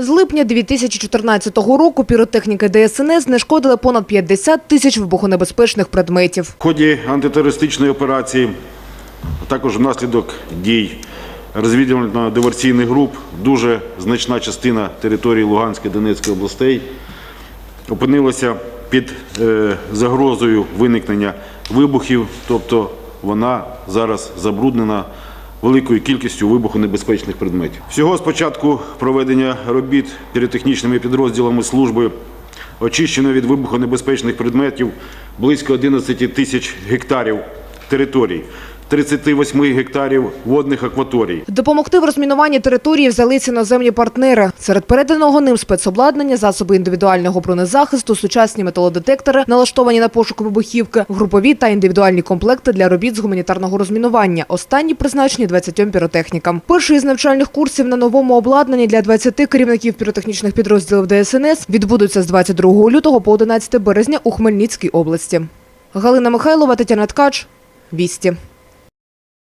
З липня 2014 року піротехніки ДСНС знешкодили понад 50 тисяч вибухонебезпечних предметів. В ході антитерористичної операції, а також внаслідок дій розвідувально-диверсійних груп, дуже значна частина території Луганської Донецької областей опинилася під е, загрозою виникнення вибухів, тобто вона зараз забруднена великою кількістю вибухонебезпечних предметів. Всього з початку проведення робіт піротехнічними підрозділами служби очищено від вибухонебезпечних предметів близько 11 тисяч гектарів територій, 38 гектарів водних акваторій. Допомогти в розмінуванні території взялися іноземні партнери. Серед переданого ним спецобладнання, засоби індивідуального бронезахисту, сучасні металодетектори, налаштовані на пошук вибухівки, групові та індивідуальні комплекти для робіт з гуманітарного розмінування. Останні призначені 20 піротехнікам. Перший із навчальних курсів на новому обладнанні для 20 керівників піротехнічних підрозділів ДСНС відбудуться з 22 лютого по 11 березня у Хмельницькій області. Галина Михайлова, Тетяна Ткач. Вісті.